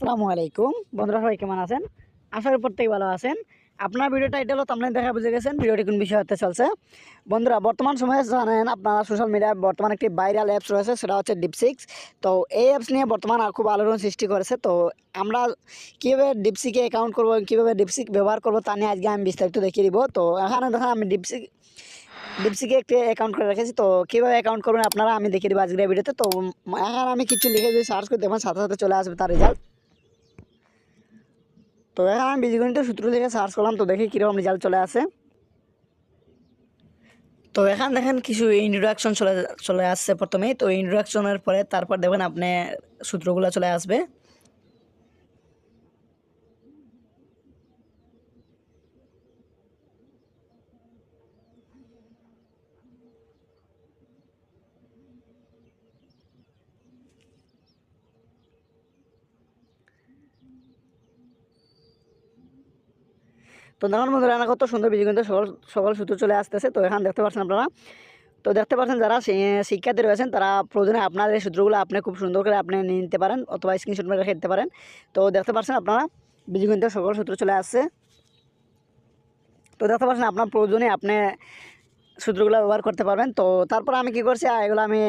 আসসালামু আলাইকুম। বন্ধুরা, সবাই কেমন আছেন? আশা করি প্রত্যেকে ভালো আছেন। আপনার ভিডিও টাইটেল তামলে দেখা বুঝে গেছেন ভিডিওটি কোন বিষয় হতে চলছে? বন্ধুরা, বর্তমান সময়ে জানেন আপনারা সোশ্যাল মিডিয়ায় বর্তমান একটি ভাইরাল অ্যাপস রয়েছে, সেটা হচ্ছে ডিপসিক্স তো এই অ্যাপস নিয়ে বর্তমান খুব আলোড়ন সৃষ্টি করেছে। তো আমরা কীভাবে ডিপসিকে অ্যাকাউন্ট করব কীভাবে ডিপসিক ব্যবহার করব তা নিয়ে আজকে আমি বিস্তারিত দেখিয়ে দিব। তো এখানে দেখেন আমি ডিপসিক ডিপসিকে একটি অ্যাকাউন্ট করে রেখেছি। তো কীভাবে অ্যাকাউন্ট করবেন আপনারা আমি দেখিয়ে দেবো আজকের ভিডিওতে তো। এখানে আমি কিছু লিখে যদি সার্চ করে দেখবেন সাথে সাথে চলে আসবে তার রেজাল্ট তো আমি বীজগণিত সূত্র থেকে সার্চ করলাম, তো দেখি কীরকম রেজাল্ট চলে আসে। তো এখন দেখেন কিছু ইন্ট্রোডাকশন চলে চলে আসছে প্রথমেই। তো ইন্ট্রোডাকশনের পরে তারপর দেখবেন আপনি সূত্রগুলো চলে আসবে। তো দেখুন বন্ধুরা এখানে কত সুন্দর, বিজয় কিন্তু সকল সকল সূত্র চলে আসতেছে। তো এখানে দেখতে পাচ্ছেন আপনারা। তো দেখতে পাচ্ছেন যারা শিক্ষার্থী রয়েছেন, তারা প্রয়োজনে আপনার এই সূত্রগুলো আপনি খুব সুন্দর করে আপনি নিয়ে নিতে পারেন, অথবা স্ক্রিনশট করে রেখে দিতে পারেন। তো দেখতে পাচ্ছেন আপনারা, বিজয় কিন্তু সকল সূত্র চলে আসছে। তো দেখতে পাচ্ছেন আপনার প্রয়োজনে আপনি সূত্রগুলো ব্যবহার করতে পারবেন। তো তারপর আমি কি করছি, এগুলো আমি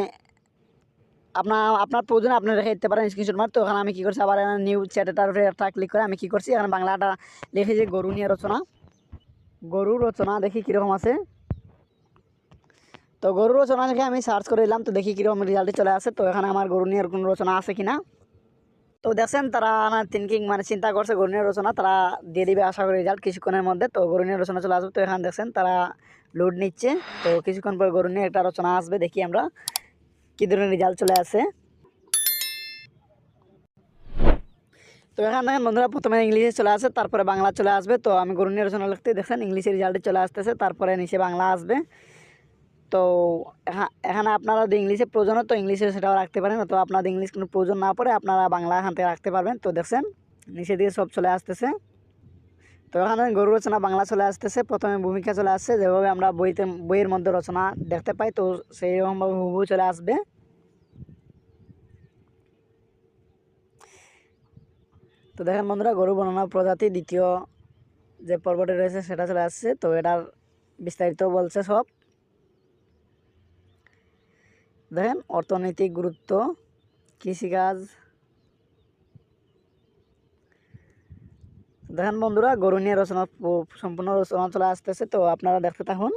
আপনার আপনার প্রয়োজনে আপনি রেখে দিতে পারেন স্ক্রিনশট মার তো এখানে আমি কী করছি? আবার নিউ চ্যাটেটার উপরে একটা ক্লিক করে আমি কী করছি? এখানে বাংলাটা লিখেছি গরু নিয়ে রচনা। গরু রচনা, দেখি কীরকম আছে। তো গরু রচনা লিখে আমি সার্চ করে দিলাম, তো দেখি কীরকম রেজাল্টে চলে আসে। তো এখানে আমার গরু নিয়ে কোনো রচনা আছে কি না তো দেখছেন, তারা আমার থিঙ্কিং মানে চিন্তা করছে গরু নিয়ে রচনা, তারা দিয়ে দিবে আশা করি রেজাল্ট কিছুক্ষণের মধ্যে। তো গরু নিয়ে রচনা চলে আসবে। তো এখানে দেখছেন, তারা লোড নিচ্ছে। তো কিছুক্ষণ পর গরু নিয়ে একটা রচনা আসবে, দেখি আমরা। কী ধরনের রেজাল্ট চলে আসে? তো এখানে দেখেন বন্ধুরা, প্রথমে ইংলিশে চলে আসে, তারপরে বাংলা চলে আসবে। তো আমি গরু নিয়ে রচনা লিখতে দেখছেন ইংলিশের রেজাল্টে চলে আসতেছে, তারপরে নিচে বাংলা আসবে। তো এখানে আপনারা যদি ইংলিশে প্রয়োজন তো ইংলিশে সেটাও রাখতে পারেন। অথবা আপনাদের ইংলিশ কোনো প্রয়োজন না পড়ে, আপনারা বাংলা এখান থেকে রাখতে পারবেন। তো দেখছেন, নিচে দিয়ে সব চলে আসতেছে। তো এখানে গরু রচনা বাংলা চলে আসতেছে, প্রথমে ভূমিকা চলে আসছে। যেভাবে আমরা বইতে, বইয়ের মধ্যে রচনা দেখতে পাই, তো সেই রকমভাবে চলে আসবে। তো দেখেন বন্ধুরা, গরু বর্ণনা প্রজাতি দ্বিতীয় যে পর্বটি রয়েছে সেটা চলে আসছে। তো এটার বিস্তারিত বলছে সব। দেখেন, অর্থনৈতিক গুরুত্ব, কৃষিকাজ। দেখেন বন্ধুরা, গরু নিয়ে রচনা সম্পূর্ণ রচনা চলে আসতেছে। তো আপনারা দেখতে থাকুন।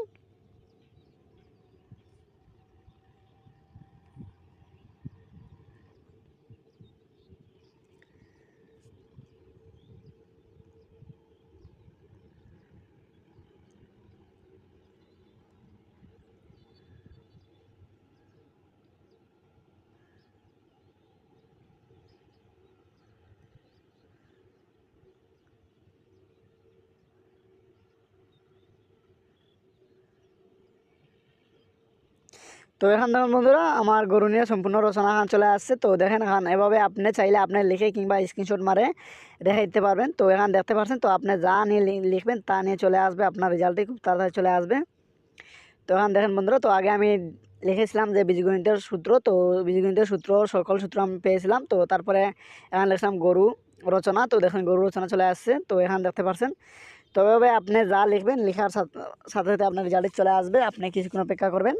তো এখান দেখুন বন্ধুরা, আমার গরু নিয়ে সম্পূর্ণ রচনা এখান চলে আসছে। তো দেখেন এখান এভাবে আপনি চাইলে আপনি লিখে কিংবা স্ক্রিনশট মারে রেখে দিতে পারবেন। তো এখান দেখতে পাচ্ছেন, তো আপনি যা নিয়ে লিখবেন তা নিয়ে চলে আসবে, আপনার রেজাল্টই খুব তাড়াতাড়ি চলে আসবে। তো এখান দেখেন বন্ধুরা, তো আগে আমি লিখেছিলাম যে বীজগণিতের সূত্র, তো বীজগণিতের সূত্র, সকল সূত্র আমি পেয়েছিলাম। তো তারপরে এখানে লিখলাম গরু রচনা, তো দেখেন গরু রচনা চলে আসছে। তো এখানে দেখতে পাচ্ছেন, তো এভাবে আপনি যা লিখবেন, লেখার সাথে সাথে সাথে আপনার রেজাল্ট চলে আসবে। আপনি কিছুক্ষণ অপেক্ষা করবেন।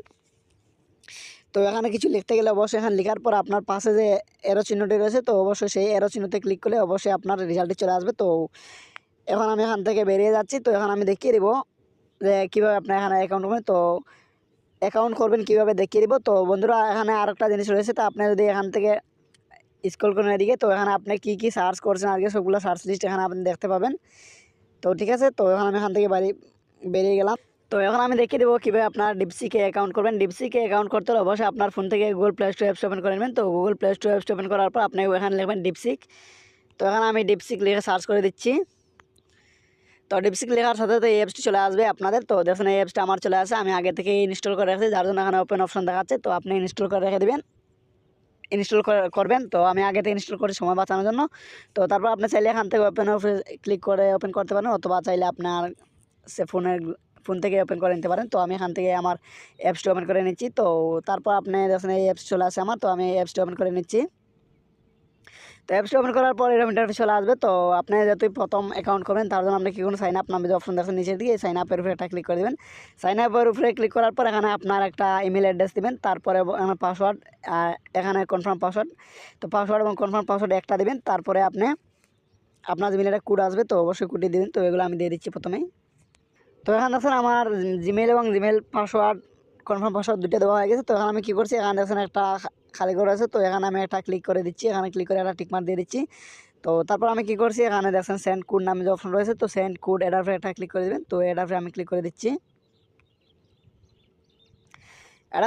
তো এখানে কিছু লিখতে গেলে অবশ্যই এখানে লেখার পর আপনার পাশে যে এরো চিহ্নটি রয়েছে, তো অবশ্যই সেই এরো চিহ্নতে ক্লিক করলে অবশ্যই আপনার রেজাল্টটি চলে আসবে। তো এখন আমি এখান থেকে বেরিয়ে যাচ্ছি। তো এখন আমি দেখিয়ে দেবো যে কীভাবে আপনার এখানে অ্যাকাউন্ট করবেন তো অ্যাকাউন্ট করবেন কীভাবে দেখিয়ে দেবো। তো বন্ধুরা, এখানে আরেকটা জিনিস রয়েছে। তো আপনি যদি এখান থেকে স্ক্রল করেন এদিকে, তো এখানে আপনি কী কী সার্চ করছেন আজকে সবগুলো সার্চ লিস্ট এখানে আপনি দেখতে পাবেন। তো ঠিক আছে, তো এখন আমি এখান থেকে বাড়ি বেরিয়ে গেলাম। তো এখন আমি দেখিয়ে দেবো কীভাবে আপনার ডিপসিকে অ্যাকাউন্ট করবেন। ডিপসিকে অ্যাকাউন্ট করতে হলে অবশ্যই আপনার ফোন থেকে Google Play Store apps open করে নেবেন। তো Google Play Store apps open করার পর আপনি ওখানে লিখবেন ডিপসিক তো এখানে আমি ডিপসিক লিখে সার্চ করে দিচ্ছি। তো ডিপসিক লেখার সাথে সাথে এই অ্যাপসটি চলে আসবে আপনাদের। তো দেখুন, এই অ্যাপসটা আমার চলে আসে। আমি আগে থেকে ইনস্টল করে রেখেছি, যার জন্য এখানে ওপেন অপশন দেখাচ্ছে। তো আপনি ইনস্টল করে রেখে দেবেন। ইনস্টল করবেন। তো আমি আগে থেকে ইনস্টল করি সময় বাঁচানোর জন্য। তো তারপর আপনি চাইলে এখান থেকে ওপেন ক্লিক করে ওপেন করতে পারেন। অথবা চাইলে আপনার সে ফোনের ফোন থেকে ওপেন করে নিতে পারেন। তো আমি এখান থেকে আমার অ্যাপসটি ওপেন করে নিচ্ছি। তো তারপর আপনি দেখুন এই অ্যাপস চলে আসে আমার। তো আমি অ্যাপসটি ওপেন করে নিচ্ছি। তো অ্যাপসটা ওপেন করার পর এরকম ইন্টারফেস চলে আসবে। তো আপনি যেহেতু প্রথম অ্যাকাউন্ট করবেন, তার জন্য আপনি কি করুন? সাইন আপ নামে যে অপশন দেখছেন নিচের দিকে সাইন আপের উপরে একটা ক্লিক করে দেবেন। সাইন আপের উপরে ক্লিক করার পর এখানে আপনার একটা ইমেল অ্যাড্রেস দেবেন। তারপরে এখানে পাসওয়ার্ড এখানে কনফার্ম পাসওয়ার্ড তো পাসওয়ার্ড এবং কনফার্ম পাসওয়ার্ড একটা দেবেন। তারপরে আপনি, আপনার জিমেলে একটা কোড আসবে। তো অবশ্যই কোডটি দিবেন। তো এগুলো আমি দিয়ে দিচ্ছি প্রথমেই। তো এখানে দেখছেন আমার জিমেল এবং জিমেল পাসওয়ার্ড কনফার্ম পাসওয়ার্ড দুটো দেওয়া হয়ে গেছে। তো এখানে আমি কী করছি, এখানে দেখছেন একটা খালি করে আছে। তো এখানে আমি একটা ক্লিক করে দিচ্ছি, এখানে ক্লিক করে একটা টিকমার দিয়ে দিচ্ছি। তো তারপর আমি কী করছি, এখানে দেখছেন সেন্ড কোড নামে যে অপশন রয়েছে, তো সেন্ড কোড উপরে একটা ক্লিক করে দেবেন। তো উপরে আমি ক্লিক করে দিচ্ছি।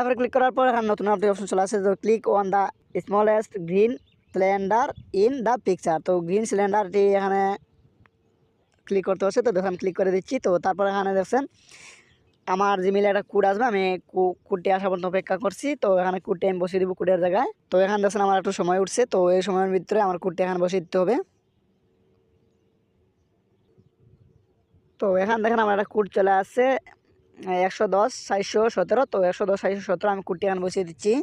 উপরে ক্লিক করার পর এখানে নতুন একটা অপশন চলে আসে। তো click on the smallest green cylinder in the picture তো গ্রিন সিলিন্ডারটি এখানে ক্লিক করতে হচ্ছে, তো দেখেন ক্লিক করে দিচ্ছি, তো তারপর এখানে দেখছেন আমার জিমেলে একটা কোড আসবে, আমি কোডটি আসা পর্যন্ত অপেক্ষা করছি, তো এখানে কোডটি আমি বসিয়ে দিব কোডের জায়গায়, তো এখানে দেখছেন আমার একটু সময় উঠছে, তো এই সময়ের ভিতরে আমার কোডটি এখানে বসিয়ে দিতে হবে। তো এখানে দেখেন আমার একটা কোড চলে আসছে একশো দশ সাতশো সতেরো, তো একশো দশ সাতশো সতেরো আমি কোডটি এখানে বসিয়ে দিচ্ছি।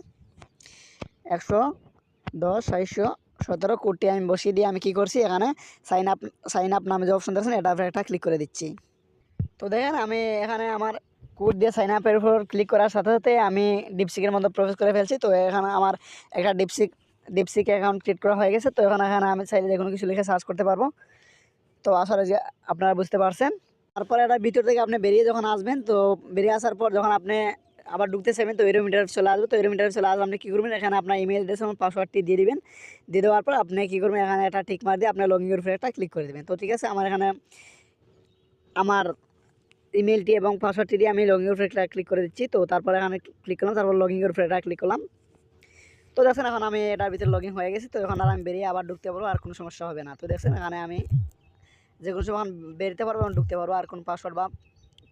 একশো দশ সাতশো সতেরো কোডটি আমি বসিয়ে দিয়ে আমি কী করছি, এখানে সাইন আপ সাইন আপ নামে যে অপশন দেখছেন এটা একটা ক্লিক করে দিচ্ছি। তো দেখেন, আমি এখানে আমার কোড দিয়ে সাইন আপের উপর ক্লিক করার সাথে সাথে আমি ডিপসিকের মধ্যে প্রবেশ করে ফেলছি। তো এখানে আমার একটা ডিপসিক ডিপসিক অ্যাকাউন্ট ক্রিয়েট করা হয়ে গেছে। তো এখানে এখানে আমি চাইলে যে কোনো কিছু লিখে সার্চ করতে পারব। তো আসলে যে আপনারা বুঝতে পারছেন। তারপরে এটা ভিতর থেকে আপনি বেরিয়ে যখন আসবেন, তো বেরিয়ে আসার পর যখন আপনি আবার ঢুকতে চাইবেন তো এরম ইন্টারভিউ চলে আসবে, তো এরম ইন্টারভিউ চলে আসবে আপনি কী করবেন? এখানে আপনার ইমেল অ্যাড্রেস এবং পাসওয়ার্ডটি দিয়ে দিবেন। দিয়ে দেওয়ার পর আপনি কী করবেন? এখানে একটা টিক মার দিয়ে আপনার লগিংয়ের উপরে একটা ক্লিক করে দেবেন। তো ঠিক আছে, আমার এখানে আমার ইমেলটি এবং পাসওয়ার্ডটি দিয়ে আমি লগিংয়ের উপরে একটা ক্লিক করে দিচ্ছি। তো তারপরে এখানে ক্লিক করলাম, তারপর লগিংয়ের উপরে একটা ক্লিক করলাম। তো দেখছেন, এখন আমি এটার ভিতরে লগ হয়ে গেছি, তো এখন আর আমি বেরিয়ে আবার ঢুকতে পারব, আর কোনো সমস্যা হবে না। তো দেখছেন, এখানে আমি যে কোনো সময় বেরোতে পারব এবং ঢুকতে পারব, আর কোনো পাসওয়ার্ড বা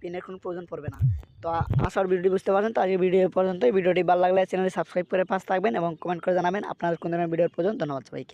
পিনের কোনো প্রয়োজন পড়বে না। তো আসার ভিডিওটি বুঝতে পারছেন তো আজকে ভিডিও পর্যন্ত ভিডিওটি ভালো লাগলে চ্যানেলটি সাবস্ক্রাইব করে পাশ থাকবেন এবং কমেন্ট করে জানাবেন। আপনার কোন ধরনের ভিডিওর প্রয়োজন, ধন্যবাদ সবাইকে।